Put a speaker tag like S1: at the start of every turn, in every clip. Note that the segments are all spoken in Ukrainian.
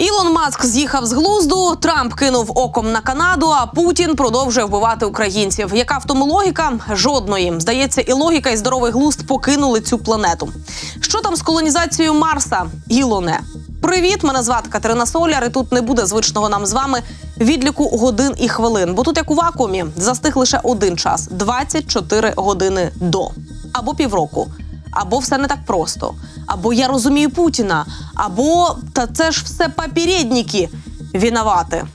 S1: Ілон Маск з'їхав з глузду, Трамп кинув оком на Канаду, а Путін продовжує вбивати українців. Яка в тому логіка? Жодної. Здається, і логіка, і здоровий глузд покинули цю планету. Що там з колонізацією Марса? Ілоне. Привіт, мене звати Катерина Соляр. І тут не буде звичного нам з вами відліку годин і хвилин. Бо тут, як у вакуумі, застиг лише один час 24 години до або півроку. Або все не так просто, або я розумію Путіна, або та це ж все попередники винувати.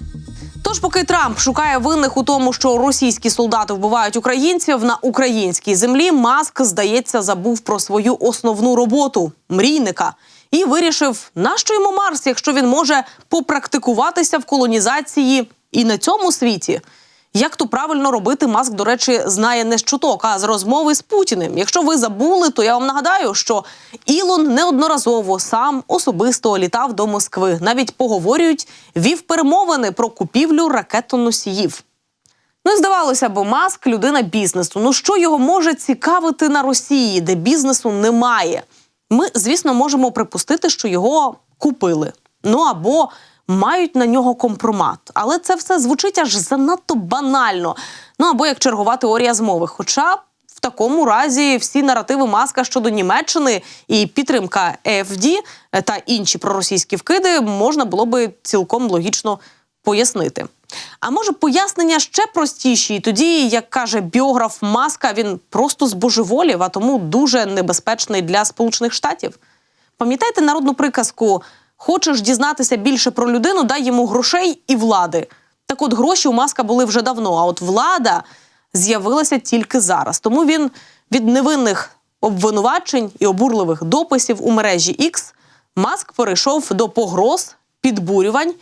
S1: Тож, поки Трамп шукає винних у тому, що російські солдати вбивають українців на українській землі, Маск, здається, забув про свою основну роботу мрійника і вирішив, нащо йому Марс, якщо він може попрактикуватися в колонізації і на цьому світі. Як то правильно робити, Маск, до речі, знає не з чуток, а з розмови з Путіним. Якщо ви забули, то я вам нагадаю, що Ілон неодноразово сам особисто літав до Москви. Навіть поговорюють, вів перемовини про купівлю ракетоносіїв. Ну і здавалося б, Маск людина бізнесу. Ну що його може цікавити на Росії, де бізнесу немає? Ми, звісно, можемо припустити, що його купили. Ну або мають на нього компромат. Але це все звучить аж занадто банально. Ну або як чергова теорія змови. Хоча в такому разі всі наративи Маска щодо Німеччини і підтримка ЕФД та інші проросійські вкиди можна було би цілком логічно пояснити. А може пояснення ще простіші, і тоді, як каже біограф Маска, він просто збожеволів, а тому дуже небезпечний для Сполучених Штатів. Пам'ятаєте народну приказку Хочеш дізнатися більше про людину, дай йому грошей і влади. Так от гроші у Маска були вже давно, а от влада з'явилася тільки зараз. Тому він від невинних обвинувачень і обурливих дописів у мережі X Маск перейшов до погроз, підбурювань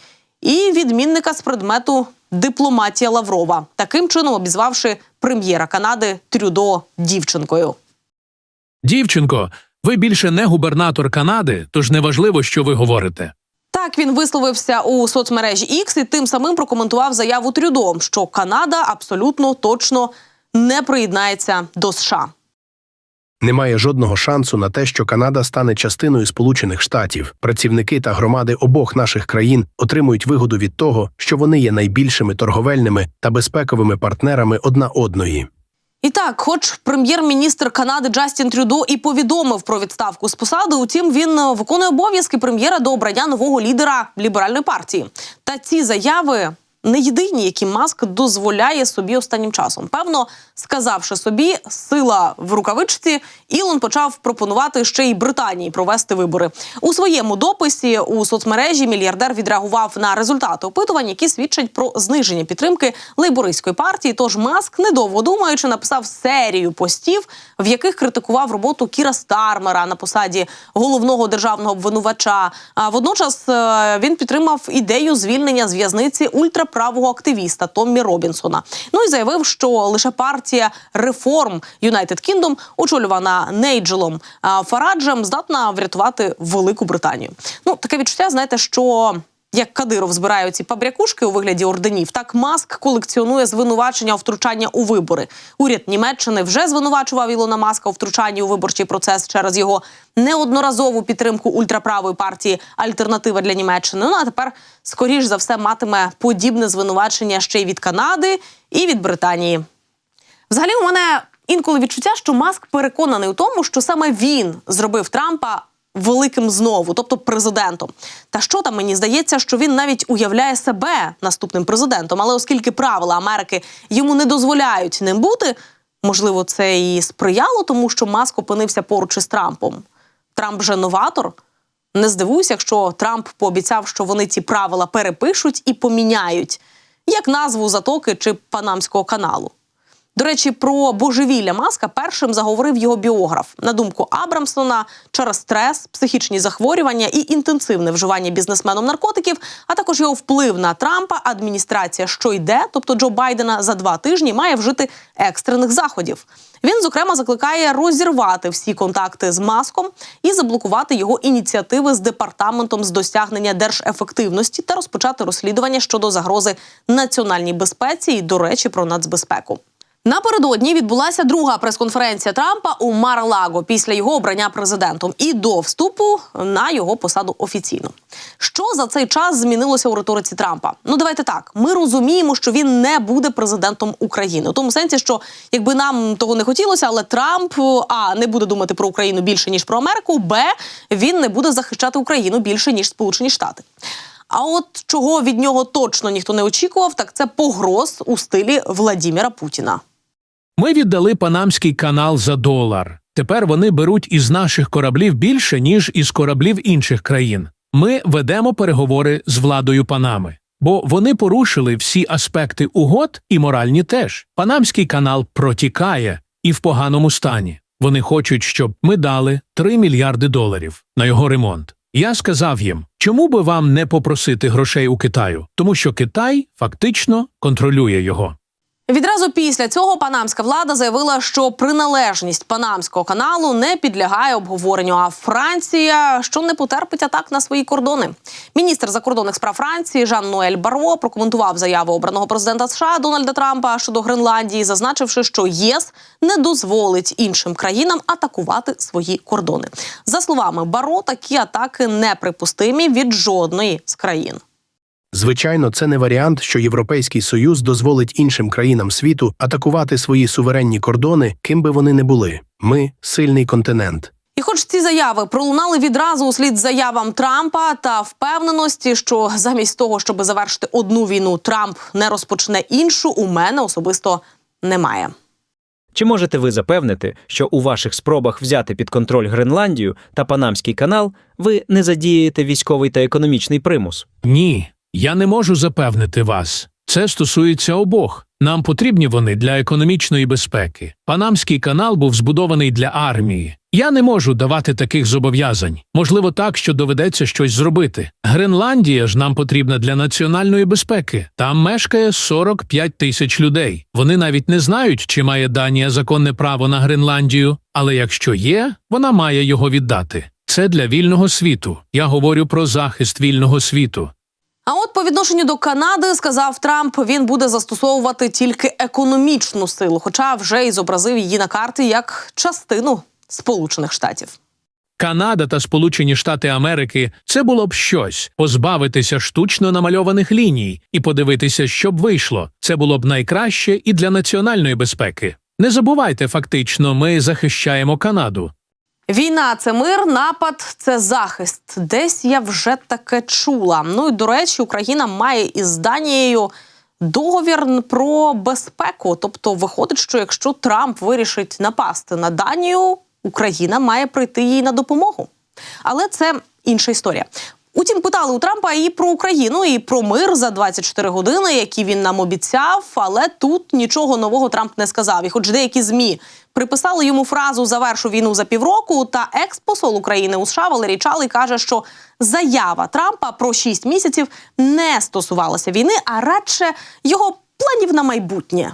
S1: і відмінника з предмету дипломатія Лаврова, таким чином обізвавши прем'єра Канади Трюдо дівчинкою.
S2: Дівчинко, ви більше не губернатор Канади, тож неважливо, що ви говорите.
S1: Так він висловився у соцмережі X і тим самим прокоментував заяву Трюдо, що Канада абсолютно точно не приєднається до США.
S3: Немає жодного шансу на те, що Канада стане частиною Сполучених Штатів. Працівники та громади обох наших країн отримують вигоду від того, що вони є найбільшими торговельними та безпековими партнерами одна одної.
S1: І так, хоч прем'єр-міністр Канади Джастін Трюдо і повідомив про відставку з посади, утім він е, виконує обов'язки прем'єра до обрання нового лідера ліберальної партії. Та ці заяви не єдині, які Маск дозволяє собі останнім часом. Певно, сказавши собі сила в рукавичці, Ілон почав пропонувати ще й Британії провести вибори у своєму дописі у соцмережі. Мільярдер відреагував на результати опитувань, які свідчать про зниження підтримки лейбористської партії. Тож Маск, недовго думаючи, написав серію постів, в яких критикував роботу Кіра Стармера на посаді головного державного обвинувача. А водночас е, він підтримав ідею звільнення з в'язниці ультраправого активіста Томмі Робінсона. Ну і заявив, що лише партія реформ United Kingdom, очолювана Нейджелом Фараджем, здатна врятувати Велику Британію. Ну таке відчуття, знаєте, що. Як Кадиров збирає ці пабрякушки у вигляді орденів, так Маск колекціонує звинувачення у втручання у вибори. Уряд Німеччини вже звинувачував Ілона Маска у втручанні у виборчий процес через його неодноразову підтримку ультраправої партії Альтернатива для Німеччини. Ну а тепер, скоріш за все, матиме подібне звинувачення ще й від Канади і від Британії. Взагалі, у мене інколи відчуття, що Маск переконаний у тому, що саме він зробив Трампа великим знову, тобто президентом. Та що там мені здається, що він навіть уявляє себе наступним президентом. Але оскільки правила Америки йому не дозволяють ним бути, можливо, це і сприяло тому, що Маск опинився поруч із Трампом. Трамп же новатор. Не здивуюся, якщо Трамп пообіцяв, що вони ці правила перепишуть і поміняють, як назву затоки чи Панамського каналу. До речі, про божевілля маска першим заговорив його біограф. На думку Абрамсона, через стрес, психічні захворювання і інтенсивне вживання бізнесменом наркотиків, а також його вплив на Трампа, адміністрація, що йде, тобто Джо Байдена, за два тижні має вжити екстрених заходів. Він, зокрема, закликає розірвати всі контакти з маском і заблокувати його ініціативи з департаментом з досягнення держефективності та розпочати розслідування щодо загрози національній безпеці і, до речі, про нацбезпеку. Напередодні відбулася друга прес-конференція Трампа у Мар-Лаго після його обрання президентом і до вступу на його посаду офіційно. Що за цей час змінилося у риториці Трампа? Ну давайте так. Ми розуміємо, що він не буде президентом України, у тому сенсі, що якби нам того не хотілося, але Трамп а не буде думати про Україну більше ніж про Америку. Б він не буде захищати Україну більше ніж Сполучені Штати. А от чого від нього точно ніхто не очікував, так це погроз у стилі Владіміра Путіна.
S2: Ми віддали Панамський канал за долар. Тепер вони беруть із наших кораблів більше, ніж із кораблів інших країн. Ми ведемо переговори з владою Панами, бо вони порушили всі аспекти угод і моральні теж. Панамський канал протікає і в поганому стані. Вони хочуть, щоб ми дали 3 мільярди доларів на його ремонт. Я сказав їм, чому би вам не попросити грошей у Китаю, тому що Китай фактично контролює його.
S1: Відразу після цього панамська влада заявила, що приналежність панамського каналу не підлягає обговоренню. А Франція що не потерпить атак на свої кордони. Міністр закордонних справ Франції Жан Ноель Барро прокоментував заяву обраного президента США Дональда Трампа щодо Гренландії, зазначивши, що ЄС не дозволить іншим країнам атакувати свої кордони. За словами Барро, такі атаки неприпустимі від жодної з країн.
S3: Звичайно, це не варіант, що Європейський Союз дозволить іншим країнам світу атакувати свої суверенні кордони, ким би вони не були. Ми сильний континент.
S1: І хоч ці заяви пролунали відразу услід заявам Трампа та впевненості, що замість того, щоб завершити одну війну, Трамп не розпочне іншу, у мене особисто немає.
S4: Чи можете ви запевнити, що у ваших спробах взяти під контроль Гренландію та Панамський канал ви не задієте військовий та економічний примус?
S2: Ні, я не можу запевнити вас. Це стосується обох. Нам потрібні вони для економічної безпеки. Панамський канал був збудований для армії. Я не можу давати таких зобов'язань. Можливо, так, що доведеться щось зробити. Гренландія ж нам потрібна для національної безпеки. Там мешкає 45 тисяч людей. Вони навіть не знають, чи має Данія законне право на Гренландію, але якщо є, вона має його віддати. Це для вільного світу. Я говорю про захист вільного світу.
S1: А от по відношенню до Канади сказав Трамп, він буде застосовувати тільки економічну силу, хоча вже і зобразив її на карті як частину Сполучених Штатів.
S2: Канада та Сполучені Штати Америки це було б щось позбавитися штучно намальованих ліній і подивитися, що б вийшло. Це було б найкраще і для національної безпеки. Не забувайте, фактично, ми захищаємо Канаду.
S1: Війна це мир, напад це захист. Десь я вже таке чула. Ну і до речі, Україна має із Данією договір про безпеку. Тобто, виходить, що якщо Трамп вирішить напасти на Данію, Україна має прийти їй на допомогу. Але це інша історія. Утім, питали у Трампа і про Україну, і про мир за 24 години, які він нам обіцяв. Але тут нічого нового Трамп не сказав. І хоч деякі змі приписали йому фразу Завершу війну за півроку. Та експосол України у США Валерій Чалий каже, що заява Трампа про 6 місяців не стосувалася війни, а радше його планів на майбутнє.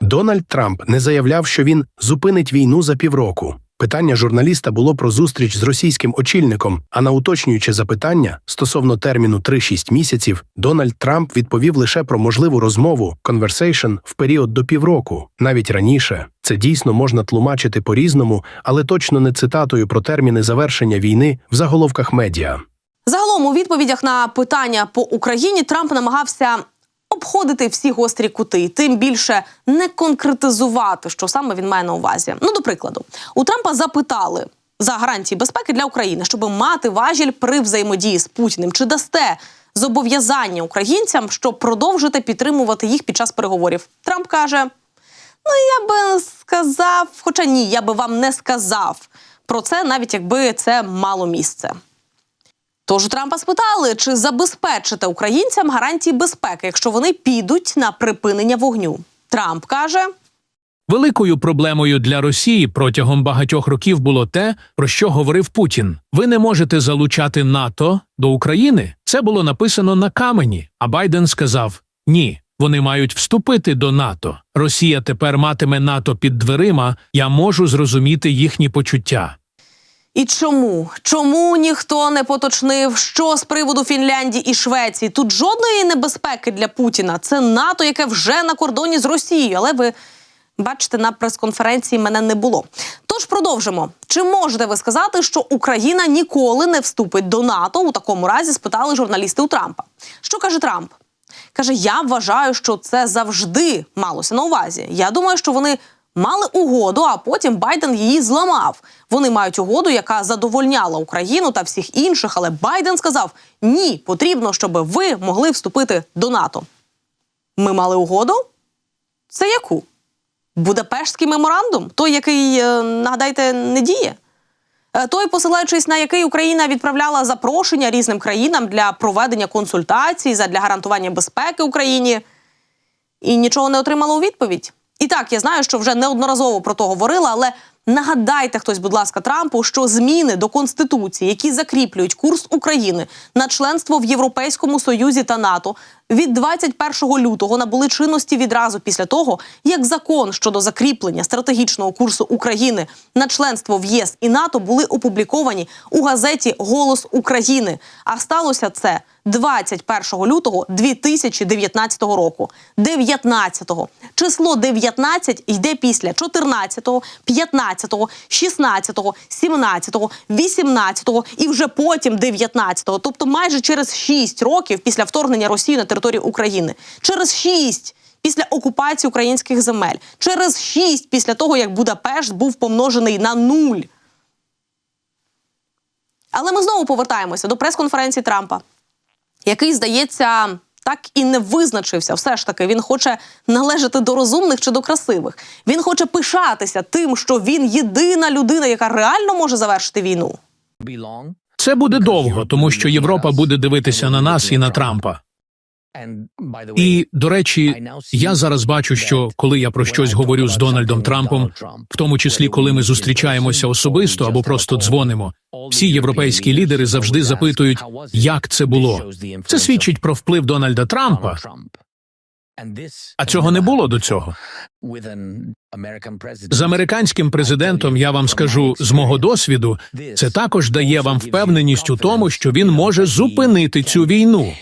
S3: Дональд Трамп не заявляв, що він зупинить війну за півроку. Питання журналіста було про зустріч з російським очільником, а на уточнююче запитання стосовно терміну 3-6 місяців, Дональд Трамп відповів лише про можливу розмову conversation в період до півроку, навіть раніше. Це дійсно можна тлумачити по-різному, але точно не цитатою про терміни завершення війни в заголовках медіа.
S1: Загалом у відповідях на питання по Україні Трамп намагався обходити всі гострі кути, тим більше не конкретизувати, що саме він має на увазі. Ну, до прикладу, у Трампа запитали за гарантії безпеки для України, щоб мати важіль при взаємодії з Путіним. Чи дасте зобов'язання українцям, щоб продовжити підтримувати їх під час переговорів? Трамп каже: Ну, я би сказав, хоча ні, я би вам не сказав про це, навіть якби це мало місце. Тож Трампа спитали, чи забезпечите українцям гарантії безпеки, якщо вони підуть на припинення вогню. Трамп каже:
S2: Великою проблемою для Росії протягом багатьох років було те, про що говорив Путін. Ви не можете залучати НАТО до України. Це було написано на камені. А Байден сказав: ні, вони мають вступити до НАТО. Росія тепер матиме НАТО під дверима. Я можу зрозуміти їхні почуття.
S1: І чому? Чому ніхто не поточнив, що з приводу Фінляндії і Швеції? Тут жодної небезпеки для Путіна. Це НАТО, яке вже на кордоні з Росією. Але ви Бачите, на прес-конференції мене не було. Тож продовжимо. Чи можете ви сказати, що Україна ніколи не вступить до НАТО? У такому разі спитали журналісти у Трампа. Що каже Трамп? Каже: Я вважаю, що це завжди малося на увазі. Я думаю, що вони мали угоду, а потім Байден її зламав. Вони мають угоду, яка задовольняла Україну та всіх інших. Але Байден сказав: ні, потрібно, щоб ви могли вступити до НАТО. Ми мали угоду? Це яку? Будапештський меморандум, той, який, е, нагадайте, не діє. Е, Той, посилаючись на який Україна відправляла запрошення різним країнам для проведення консультацій для гарантування безпеки Україні, і нічого не отримала у відповідь. І так, я знаю, що вже неодноразово про то говорила, але нагадайте хтось, будь ласка, Трампу, що зміни до конституції, які закріплюють курс України на членство в Європейському Союзі та НАТО, від 21 лютого набули чинності відразу після того, як закон щодо закріплення стратегічного курсу України на членство в ЄС і НАТО були опубліковані у газеті Голос України. А сталося це 21 лютого 2019 року. 19-го. Число 19 йде після 14-го, 15-го, 16-го, 17-го, 18-го і вже потім 19-го. Тобто майже через 6 років після вторгнення Росії на територію України. Через 6 після окупації українських земель. Через 6 після того, як Будапешт був помножений на нуль. Але ми знову повертаємося до прес-конференції Трампа, який, здається, так і не визначився. Все ж таки, він хоче належати до розумних чи до красивих. Він хоче пишатися тим, що він єдина людина, яка реально може завершити війну.
S2: Це буде довго, тому що Європа буде дивитися на нас і на Трампа. І, до речі, я зараз бачу, що коли я про щось говорю з Дональдом Трампом, в тому числі коли ми зустрічаємося особисто або просто дзвонимо, всі європейські лідери завжди запитують, як це було. Це свідчить про вплив Дональда Трампа. А цього не було до цього. З американським президентом я вам скажу з мого досвіду, це також дає вам впевненість у тому, що він може зупинити цю війну.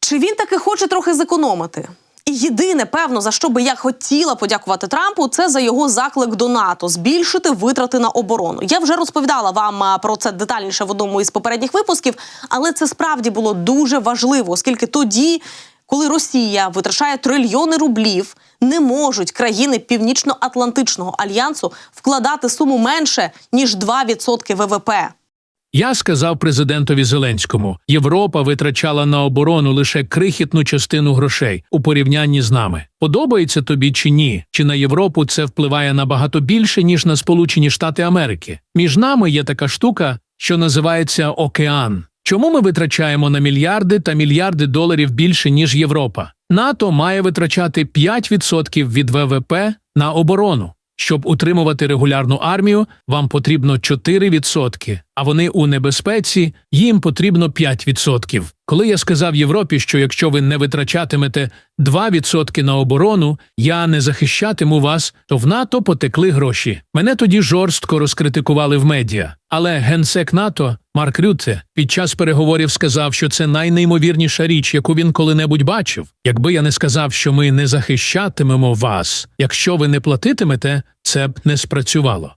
S1: Чи він таки хоче трохи зекономити? І єдине, певно, за що би я хотіла подякувати Трампу, це за його заклик до НАТО збільшити витрати на оборону. Я вже розповідала вам про це детальніше в одному із попередніх випусків, але це справді було дуже важливо, оскільки тоді, коли Росія витрачає трильйони рублів, не можуть країни Північно-Атлантичного альянсу вкладати суму менше ніж 2% ВВП.
S2: Я сказав президентові Зеленському: Європа витрачала на оборону лише крихітну частину грошей у порівнянні з нами. Подобається тобі чи ні? Чи на Європу це впливає набагато більше ніж на Сполучені Штати Америки? Між нами є така штука, що називається океан. Чому ми витрачаємо на мільярди та мільярди доларів більше ніж Європа? НАТО має витрачати 5% від ВВП на оборону. Щоб утримувати регулярну армію, вам потрібно 4%, а вони у небезпеці, їм потрібно 5%. Коли я сказав Європі, що якщо ви не витрачатимете 2% на оборону, я не захищатиму вас, то в НАТО потекли гроші. Мене тоді жорстко розкритикували в медіа. Але генсек НАТО Марк Рютте під час переговорів сказав, що це найнеймовірніша річ, яку він коли-небудь бачив. Якби я не сказав, що ми не захищатимемо вас, якщо ви не платитимете, це б не спрацювало.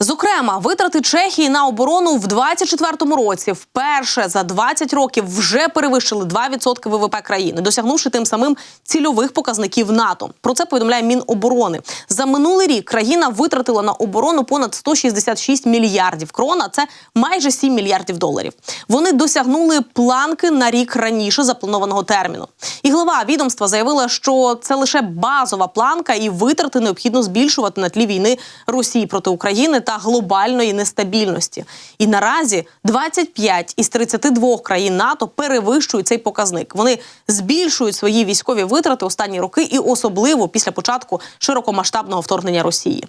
S1: Зокрема, витрати Чехії на оборону в 24-му році вперше за 20 років вже перевищили 2% ВВП країни, досягнувши тим самим цільових показників НАТО. Про це повідомляє Міноборони. За минулий рік країна витратила на оборону понад 166 мільярдів крон, а це майже 7 мільярдів доларів. Вони досягнули планки на рік раніше запланованого терміну. І глава відомства заявила, що це лише базова планка, і витрати необхідно збільшувати на тлі війни Росії проти України та глобальної нестабільності. І наразі 25 із 32 країн НАТО перевищують цей показник. Вони збільшують свої військові витрати останні роки, і особливо після початку широкомасштабного вторгнення Росії.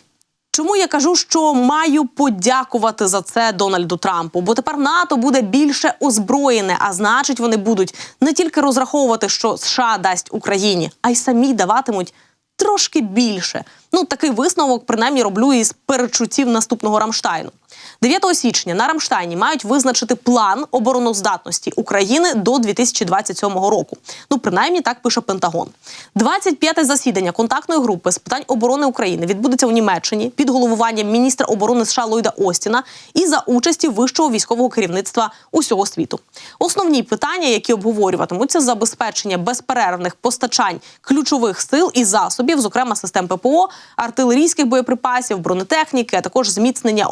S1: Чому я кажу, що маю подякувати за це Дональду Трампу? Бо тепер НАТО буде більше озброєне, а значить, вони будуть не тільки розраховувати, що США дасть Україні, а й самі даватимуть трошки більше. Ну такий висновок принаймні роблю із перечуттів наступного Рамштайну. 9 січня на Рамштайні мають визначити план обороноздатності України до 2027 року. Ну, принаймні так пише Пентагон. 25-те засідання контактної групи з питань оборони України відбудеться у Німеччині під головуванням міністра оборони США Ллойда Остіна і за участі вищого військового керівництва усього світу. Основні питання, які обговорюватимуться, забезпечення безперервних постачань ключових сил і засобів, зокрема систем ППО, артилерійських боєприпасів, бронетехніки, а також зміцнення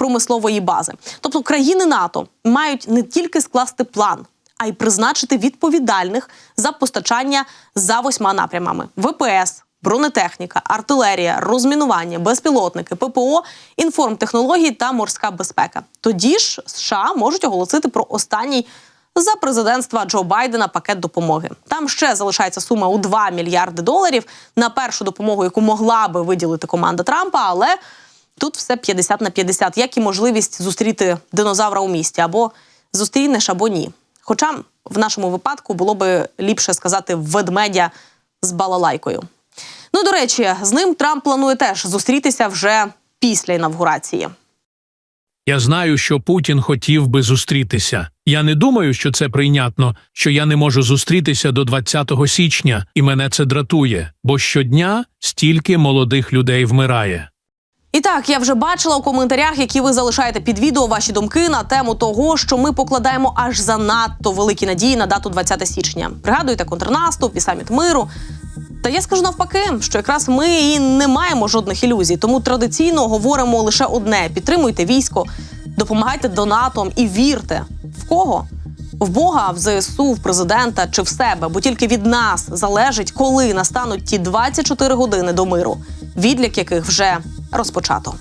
S1: оборонно-промислової бази. Тобто країни НАТО мають не тільки скласти план, а й призначити відповідальних за постачання за восьма напрямами: ВПС. Бронетехніка, артилерія, розмінування, безпілотники, ППО, інформтехнології та морська безпека. Тоді ж США можуть оголосити про останній за президентства Джо Байдена пакет допомоги. Там ще залишається сума у 2 мільярди доларів на першу допомогу, яку могла би виділити команда Трампа, але тут все 50 на 50, як і можливість зустріти динозавра у місті або зустрінеш, або ні. Хоча в нашому випадку було би ліпше сказати ведмедя з балалайкою. Ну, до речі, з ним Трамп планує теж зустрітися вже після інавгурації.
S2: Я знаю, що Путін хотів би зустрітися. Я не думаю, що це прийнятно, що я не можу зустрітися до 20 січня, і мене це дратує, бо щодня стільки молодих людей вмирає.
S1: І так, я вже бачила у коментарях, які ви залишаєте під відео ваші думки на тему того, що ми покладаємо аж занадто великі надії на дату 20 січня. Пригадуєте контрнаступ і саміт миру. Та я скажу навпаки, що якраз ми і не маємо жодних ілюзій, тому традиційно говоримо лише одне: підтримуйте військо, допомагайте донатом і вірте в кого? В Бога, в ЗСУ, в президента чи в себе, бо тільки від нас залежить, коли настануть ті 24 години до миру, відлік яких вже розпочато.